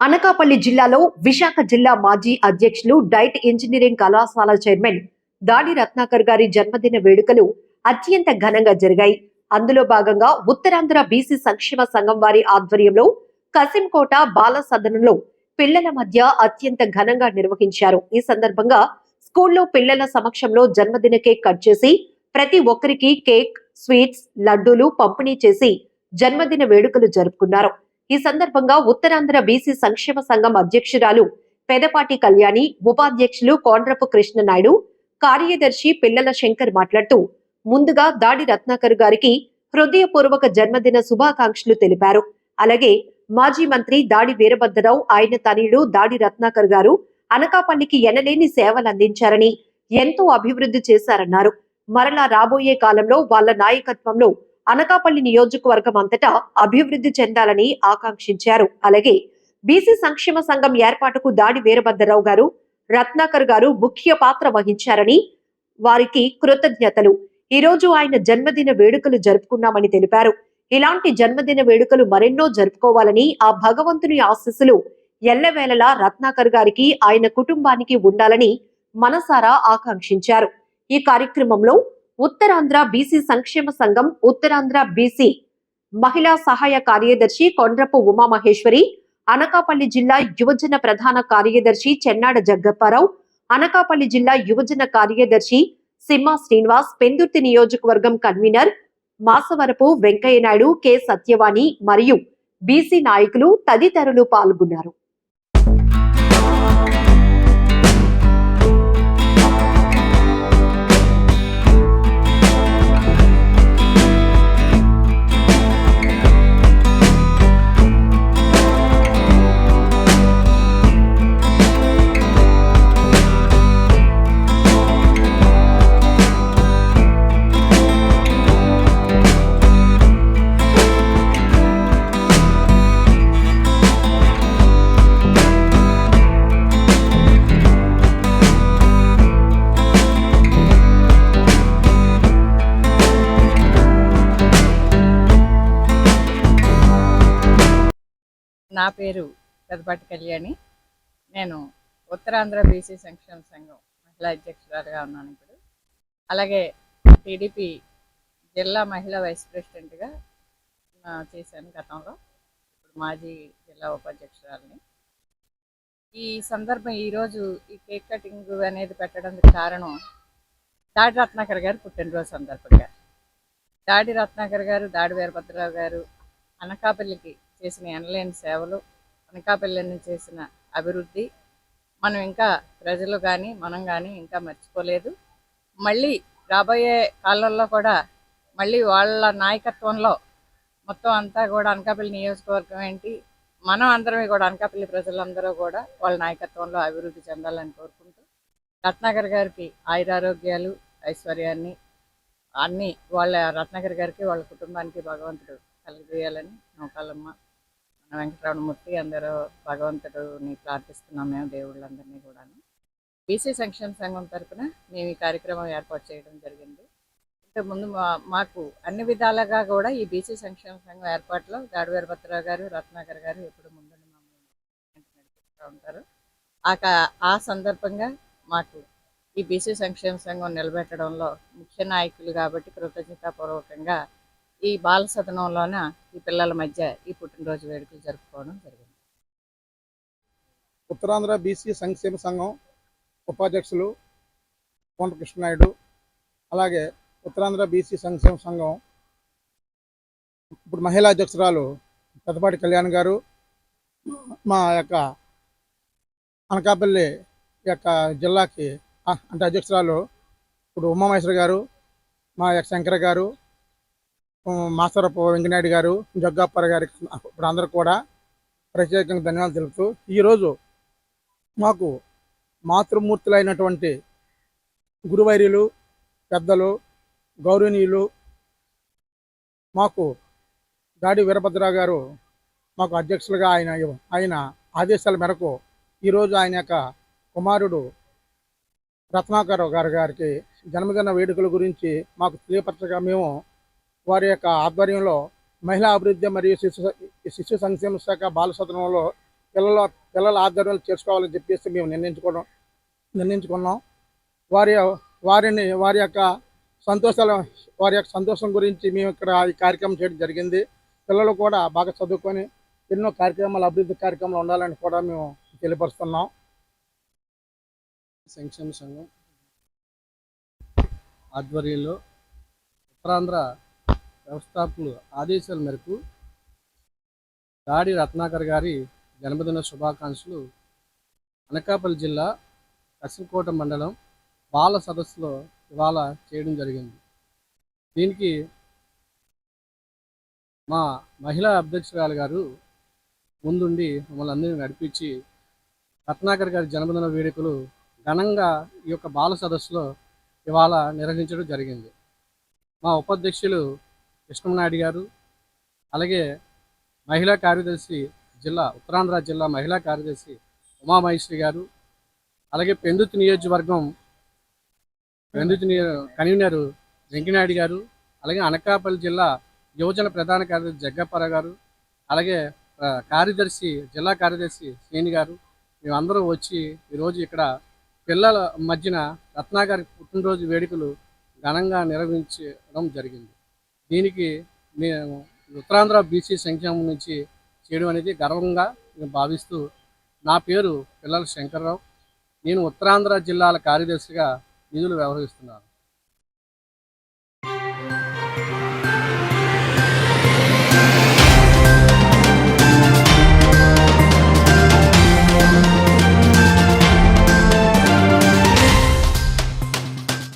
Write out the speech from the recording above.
అనకాపల్లి జిల్లాలో విశాఖ జిల్లా మాజీ అధ్యక్షులు డైట్ ఇంజనీరింగ్ కళాశాల చైర్మన్ దాడి రత్నాకర్ గారి జన్మదిన వేడుకలు అత్యంత ఘనంగా జరిగాయి. అందులో భాగంగా ఉత్తరాంధ్ర బీసీ సంక్షేమ సంఘం వారి ఆధ్వర్యంలో కసింకోట బాల సదనంలో పిల్లల మధ్య అత్యంత ఘనంగా నిర్వహించారు. ఈ సందర్భంగా స్కూల్లో పిల్లల సమక్షంలో జన్మదిన కేక్ కట్ చేసి ప్రతి ఒక్కరికి కేక్ స్వీట్స్ లడ్డూలు పంపిణీ చేసి జన్మదిన వేడుకలు జరుపుకున్నారు. ఈ సందర్భంగా ఉత్తరాంధ్ర బీసీ సంక్షేమ సంఘం అధ్యక్షురాలు పెదపాటి కళ్యాణి ఉపాధ్యక్షులు కోండ్రపు కృష్ణనాయుడు కార్యదర్శి పిల్లల శంకర్ మాట్లాడుతూ ముందుగా దాడి రత్నాకర్ గారికి హృదయపూర్వక జన్మదిన శుభాకాంక్షలు తెలిపారు. అలాగే మాజీ మంత్రి దాడి వీరభద్రరావు ఆయన తనయుడు దాడి రత్నాకర్ గారు అనకాపల్లికి ఎనలేని సేవలు అందించారని ఎంతో అభివృద్ధి చేశారన్నారు. మరలా రాబోయే కాలంలో వాళ్ళ నాయకత్వంలో అనకాపల్లి నియోజకవర్గం అంతటా అభివృద్ధి చెందాలని ఆకాంక్షించారు. అలాగే బీసీ సంక్షేమ సంఘం ఏర్పాటుకు దాడి వీరభద్రరావు గారు రత్నాకర్ గారు ముఖ్య పాత్ర వహించారని వారికి కృతజ్ఞతలు. ఈ రోజు ఆయన జన్మదిన వేడుకలు జరుపుకున్నామని తెలిపారు. ఇలాంటి జన్మదిన వేడుకలు మరెన్నో జరుపుకోవాలని ఆ భగవంతుని ఆశీస్సులు ఎల్లవేళలా రత్నాకర్ గారికి ఆయన కుటుంబానికి ఉండాలని మనసారా ఆకాంక్షించారు. ఈ కార్యక్రమంలో ఉత్తరాంధ్ర బీసీ సంక్షేమ సంఘం ఉత్తరాంధ్ర బీసీ మహిళా సహాయ కార్యదర్శి కొండ్రపు ఉమామహేశ్వరి అనకాపల్లి జిల్లా యువజన ప్రధాన కార్యదర్శి చెన్నాడ జగ్గప్పారావు అనకాపల్లి జిల్లా యువజన కార్యదర్శి సిమ్మ శ్రీనివాస్ పెందుర్తి నియోజకవర్గం కన్వీనర్ మాసవరపు వెంకయ్య నాయుడు కె సత్యవాణి మరియు బీసీ నాయకులు తదితరులు పాల్గొన్నారు. నా పేరు పెదపాటి కళ్యాణి. నేను ఉత్తరాంధ్ర బీసీ సంక్షేమ సంఘం మహిళా అధ్యక్షురాలుగా ఉన్నాను ఇప్పుడు. అలాగే టీడీపీ జిల్లా మహిళా వైస్ ప్రెసిడెంట్గా చేశాను గతంలో. ఇప్పుడు మాజీ జిల్లా ఉపాధ్యక్షురాలని. ఈ సందర్భం ఈరోజు ఈ కేక్ కటింగ్ అనేది పెట్టడానికి కారణం దాడి రత్నాకర్ గారు పుట్టినరోజు సందర్భంగా. దాడి రత్నాకర్ గారు దాడి వీరభద్రరావు గారు అనకాపల్లికి చేసిన ఎనలేని సేవలు అనకాపల్లిని చేసిన అభివృద్ధి మనం ఇంకా ప్రజలు కానీ మనం కానీ ఇంకా మర్చిపోలేదు. మళ్ళీ రాబోయే కాలంలో కూడా మళ్ళీ వాళ్ళ నాయకత్వంలో మొత్తం అంతా కూడా అనకాపల్లి నియోజకవర్గం ఏంటి మనం అందరమే కూడా అనకాపల్లి ప్రజలందరూ కూడా వాళ్ళ నాయకత్వంలో అభివృద్ధి చెందాలని కోరుకుంటూ రత్నాకర్ గారికి ఆయురారోగ్యాలు ఐశ్వర్యాన్ని అన్నీ వాళ్ళ రత్నాకర్ గారికి వాళ్ళ కుటుంబానికి భగవంతుడు కలిగజేయాలని నౌకాలమ్మ మన వెంకటరమణమూర్తి అందరూ భగవంతుడిని ప్రార్థిస్తున్నాం మేము దేవుళ్ళందరినీ కూడాను. బీసీ సంక్షేమ సంఘం తరఫున మేము ఈ కార్యక్రమం ఏర్పాటు చేయడం జరిగింది. ఇంతకుముందు మా మాకు అన్ని విధాలుగా కూడా ఈ బీసీ సంక్షేమ సంఘం ఏర్పాటులో గాడి భద్రరావు గారు రత్నాకర్ గారు ఎప్పుడు ముందుని మమ్మల్ని నడిపిస్తూ ఉంటారు. ఆ ఆ సందర్భంగా మాకు ఈ బీసీ సంక్షేమ సంఘం నిలబెట్టడంలో ముఖ్య నాయకులు కాబట్టి కృతజ్ఞతాపూర్వకంగా ఈ బాల సదనంలోన ఈ పిల్లల మధ్య ఈ పుట్టినరోజు వేడుకలు జరుపుకోవడం జరిగింది. ఉత్తరాంధ్ర బీసీ సంక్షేమ సంఘం ఉపాధ్యక్షులు కోంట కృష్ణనాయుడు అలాగే ఉత్తరాంధ్ర బీసీ సంక్షేమ సంఘం ఇప్పుడు మహిళా అధ్యక్షురాలు పెద్దపాటి కళ్యాణ్ గారు మా యొక్క అనకాపల్లి యొక్క జిల్లాకి అంటే అధ్యక్షురాలు ఇప్పుడు ఉమామహేశ్వర గారు మా యొక్క శంకర గారు ఉమ్, మాసరపు వెంకనాయుడు గారు జగ్గాప్పర్ గారికి ఇప్పుడు అందరూ కూడా ప్రత్యేకంగా ధన్యవాదాలు తెలుపుతూ ఈరోజు మాకు మాతృమూర్తులైనటువంటి గురువైర్యులు పెద్దలు గౌరవనీయులు మాకు గాడి వీరభద్రరావు గారు మాకు అధ్యక్షులుగా ఆయన ఆయన ఆదేశాల మేరకు ఈరోజు ఆయన యొక్క కుమారుడు రత్నాకర్ గారు గారికి జన్మదిన వేడుకల గురించి మాకు తెలియపరచగా మేము వారి యొక్క ఆధ్వర్యంలో మహిళా అభివృద్ధి మరియు శిశు శిశు సంక్షేమ శాఖ బాల సదనంలో పిల్లల పిల్లల ఆధ్వర్యంలో చేసుకోవాలని చెప్పేసి మేము నిర్ణయించుకోవడం నిర్ణయించుకున్నాం. వారి వారిని వారి యొక్క సంతోషాల వారి యొక్క సంతోషం గురించి మేము ఇక్కడ ఈ కార్యక్రమం చేయడం జరిగింది. పిల్లలు కూడా బాగా చదువుకొని ఎన్నో కార్యక్రమాలు అభివృద్ధి కార్యక్రమాలు ఉండాలని కూడా మేము తెలియపరుస్తున్నాం. సంక్షేమ సంఘం ఆధ్వర్యంలో ఉత్తరాంధ్ర వ్యవస్థాపకులు ఆదేశాల మేరకు దాడి రత్నాకర్ గారి జన్మదిన శుభాకాంక్షలు. అనకాపల్లి జిల్లా కసికోట మండలం బాల సదస్సులో ఇవాళ చేయడం జరిగింది. దీనికి మా మహిళా అధ్యక్షురాలు గారు ముందుండి మమ్మల్ని అందరినీ నడిపించి రత్నాకర్ గారి జన్మదిన వేడుకలు ఘనంగా ఈ యొక్క బాల సదస్సులో ఇవాళ నిర్వహించడం జరిగింది. మా ఉపాధ్యక్షులు కృష్ణమనాయుడు గారు అలాగే మహిళా కార్యదర్శి జిల్లా ఉత్తరాంధ్ర జిల్లా మహిళా కార్యదర్శి ఉమామహేశ్వరి గారు అలాగే పెందుతు నియోజకవర్గం పెందుతు కన్వీనర్ వెంకనాయుడు గారు అలాగే అనకాపల్లి జిల్లా యువజన ప్రధాన కార్యదర్శి జగ్గప్పారావు గారు అలాగే కార్యదర్శి జిల్లా కార్యదర్శి శ్రేణి గారు. మేమందరం వచ్చి ఈరోజు ఇక్కడ పిల్లల మధ్యన రత్నాగారి పుట్టినరోజు వేడుకలు ఘనంగా నిర్వహించడం జరిగింది. దీనికి మేము ఉత్తరాంధ్ర బీసీ సంక్షేమం నుంచి చేయడం అనేది గర్వంగా నేను భావిస్తూ నా పేరు పిల్లల శంకర్రావు. నేను ఉత్తరాంధ్ర జిల్లాల కార్యదర్శిగా నిధులు వ్యవహరిస్తున్నాను.